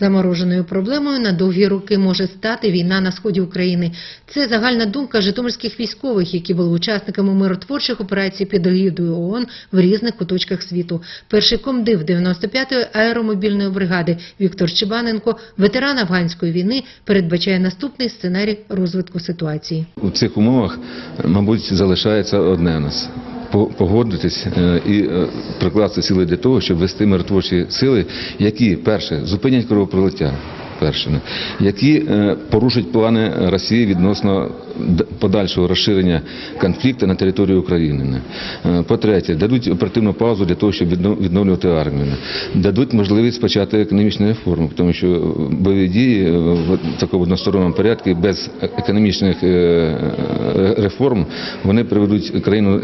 Замороженою проблемою на довгі роки може стати війна на сході України. Це загальна думка житомирських військових, які були учасниками миротворчих операцій під егідою ООН в різних куточках світу. Перший комдив 95-ї аеромобільної бригади Віктор Чебаненко, ветеран афганської війни, передбачає наступний сценарій розвитку ситуації. У цих умовах, мабуть, залишається одне нас погодитись е, і е, прикласти сили для того, щоб вести миротворчі сили, які перше зупинять кровопролиття. першими, які е, порушать плани Росії відносно подальшого розширення конфлікту на території України. Е, По-третє, дадуть оперативну паузу для того, щоб відновлювати армію. Дадуть можливість почати економічну реформу, тому що бойові дії е, в такому односторонньому порядку без економічних е, реформ вони приведуть країну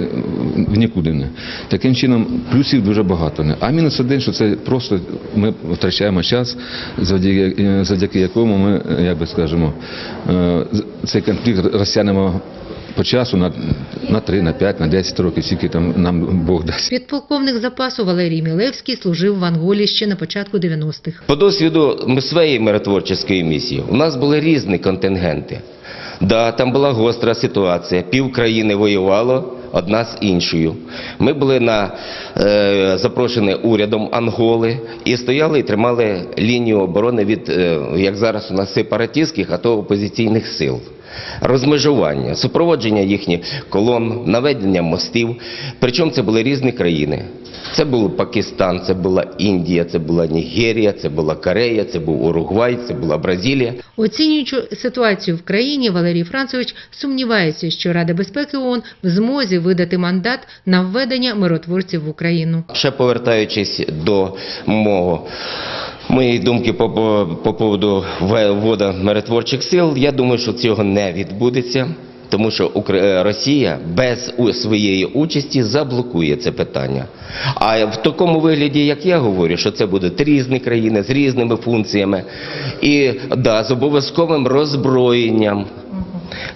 в нікуди. не. Таким чином, плюсів дуже багато. А мінус один, що це просто ми втрачаємо час, завдяки, завдяки якому ми, як би скажемо, цей конфлікт розтягнемо по часу на, на 3, на 5, на 10 років, скільки там нам Бог дасть. Підполковник запасу Валерій Мілевський служив в Анголі ще на початку 90-х. По досвіду м- своєї миротворчої місії у нас були різні контингенти. Да, там була гостра ситуація. Пів країни воювало одна з іншою. Ми були на, е, запрошені урядом Анголи і стояли і тримали лінію оборони від, е, як зараз у нас сепаратистських, а то опозиційних сил. Розмежування, супроводження їхніх колон, наведення мостів. Причому це були різні країни. Це був Пакистан, це була Індія, це була Нігерія, це була Корея, це був Уругвай, це була Бразилія. Оцінюючи ситуацію в країні, Валерій Францович сумнівається, що Рада безпеки ООН в змозі видати мандат на введення миротворців в Україну. Ще повертаючись до мого моєї думки по, по, по поводу ввода миротворчих сил, я думаю, що цього не відбудеться. Тому що е, Росія без своєї участі заблокує це питання. А в такому вигляді, як я говорю, що це будуть різні країни з різними функціями і да, з обов'язковим роззброєнням.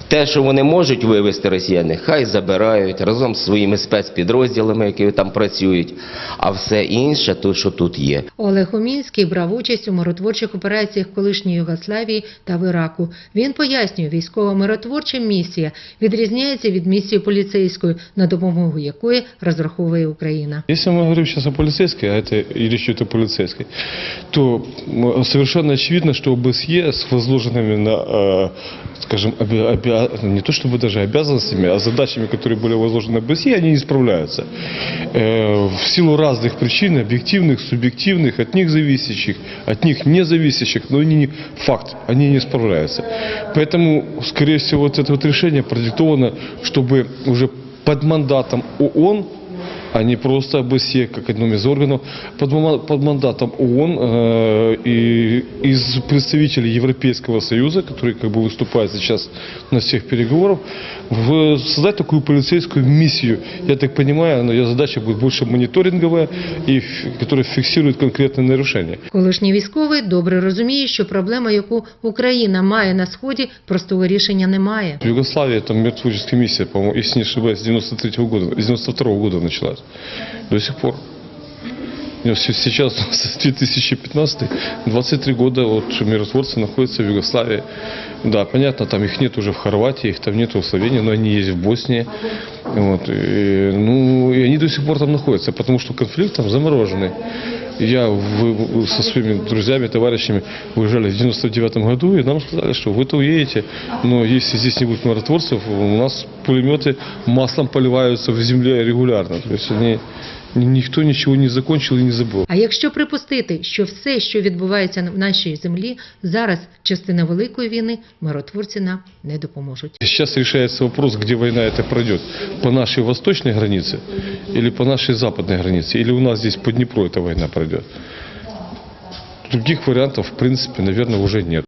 Те, що вони можуть вивести росіяни, хай забирають разом з своїми спецпідрозділами, які там працюють. А все інше, то що тут є. Олег Омінський брав участь у миротворчих операціях колишньої Югославії та в Іраку. Він пояснює, військова миротворча місія відрізняється від місії поліцейської, на допомогу якої розраховує Україна. Если мы говорим сейчас о полицейской, а это и речь идет о полицейской, то м, совершенно очевидно, что ОБСЕ с возложенными на, э, скажем, обя- обя- не то чтобы даже обязанностями, а задачами, которые были возложены ОБСЕ, они не справляются. Э, В силу разных причин, объективных, субъективных, от них зависящих, от них не зависящих, но они не, факт, они не справляются. Поэтому, скорее всего, вот это вот решение продиктовано, чтобы уже под мандатом ООН а не просто ОБСЕ, как одном из органов, под, мама- под мандатом ООН э, и из представителей Европейского Союза, который как бы выступает сейчас на всех переговорах, в, создать такую полицейскую миссию. Я так понимаю, но ее задача будет больше мониторинговая, и, ф- которая фиксирует конкретные нарушения. Колишній військовий добре розуміє, що проблема, яку Україна має на сході, простого рішення немає. В Югославии там мертвическая миссия, по-моему, если не ошибаюсь, с 93 года, с 92 года началась. До сих пор. Сейчас, с- Сейчас 2015, 23 года вот миротворцы находятся в Югославии. Да, понятно, там их нет уже в Хорватии, их там нет в Словении, но они есть в Боснии. Вот, и, ну, и они до сих пор там находятся, потому что конфликт там замороженный. Я в- в- со своими друзьями, товарищами выезжали в 99 году, и нам сказали, что вы-то уедете, но если здесь не будет миротворцев, у нас пулеметы маслом поливаются в земле регулярно. То есть они, ни- никто ничего не закончил и не забыл. А якщо припустити, що все, що відбувається в нашій землі, зараз частина великої війни, миротворці нам не допоможуть. Сейчас решается вопрос, где война это пройдет. По нашей восточной границе или по нашей западной границе, или у нас здесь по Днепру эта война пройдет. Других вариантов, в принципе, наверное, уже нет.